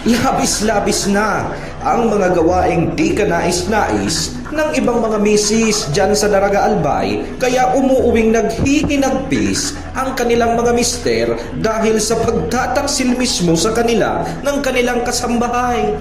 Labis-labis na ang mga gawaing di ka nais-nais ng ibang mga misis dyan sa Daraga Albay kaya umuuwing naghihinagpis ang kanilang mga mister dahil sa pagtataksil mismo sa kanila ng kanilang kasambahay.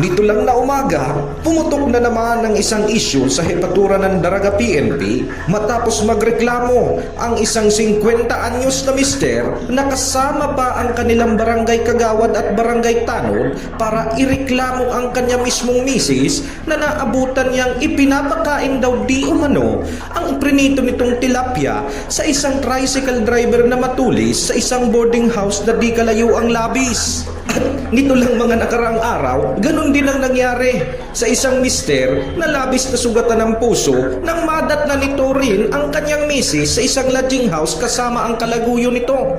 Nito lang na umaga, pumutok na naman ng isang issue sa hepatura ng Daraga PNP matapos magreklamo ang isang 50 anyos na mister na kasama pa ang kanilang barangay kagawad at barangay tanod para ireklamo ang kanya mismong misis na naabutan niyang ipinapakain daw di umano ang prinito nitong tilapia sa isang tricycle driver na matulis sa isang boarding house na di kalayo ang labis. At nito lang mga nakarang araw, ganun din ang nangyari sa isang mister na labis na sugatan ng puso nang madat na nito rin ang kanyang misis sa isang lodging house kasama ang kalaguyo nito.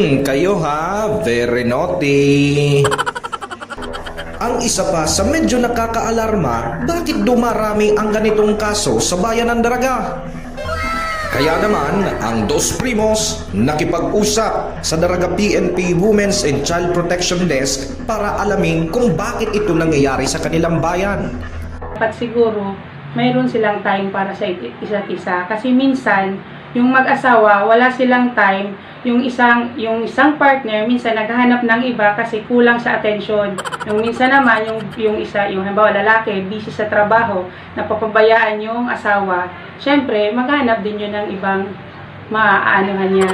Hmm, kayo ha, very naughty. Ang isa pa sa medyo nakakaalarma, bakit dumarami ang ganitong kaso sa bayan ng Daraga? Kaya naman, ang Dos Primos nakipag-usap sa Daraga PNP Women's and Child Protection Desk para alamin kung bakit ito nangyayari sa kanilang bayan. dapat siguro mayroon silang time para sa isa't isa kasi minsan yung mag-asawa wala silang time. Yung isang yung isang partner minsan naghahanap ng iba kasi kulang sa attention yung minsan naman yung yung isa yung halimbawa lalaki busy sa trabaho napapabayaan yung asawa. Syempre maghanap din yun ng ibang maaanuhan niya.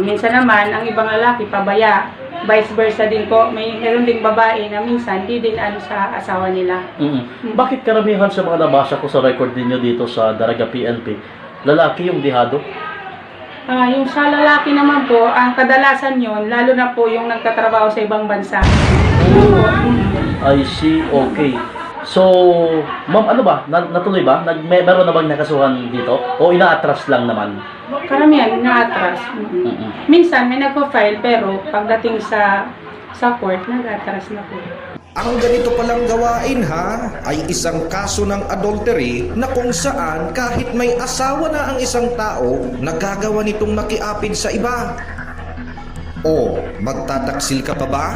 Minsan naman ang ibang lalaki pabaya vice versa din po. May meron ding babae na minsan di din ano sa asawa nila. Mm. Bakit karamihan sa mga nabasa ko sa record ninyo dito sa Daraga PNP, lalaki yung dihado? Ah, yung sa lalaki naman po, ang kadalasan yon lalo na po yung nagtatrabaho sa ibang bansa. I see, okay. So, ma'am, ano ba? Na, natuloy ba? Nag, may, meron na bang nakasuhan dito? O inaatras lang naman? Karamihan, na-atras. Mhm. Mm-mm. Minsan, may nagpo-file, pero pagdating sa sa court, nag-atras na po. Ang ganito palang gawain ha ay isang kaso ng adultery na kung saan kahit may asawa na ang isang tao, nagagawa nitong makiapid sa iba. O, magtataksil ka pa ba?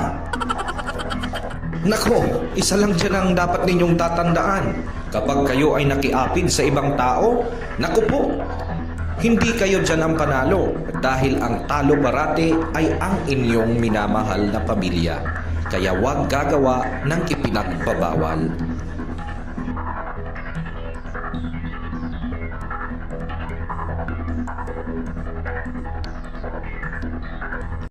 Nako, isa lang dyan ang dapat ninyong tatandaan. Kapag kayo ay nakiapid sa ibang tao, naku po, hindi kayo dyan ang panalo dahil ang talo parati ay ang inyong minamahal na pamilya kaya huwag gagawa ng ipinagbabawal. Thank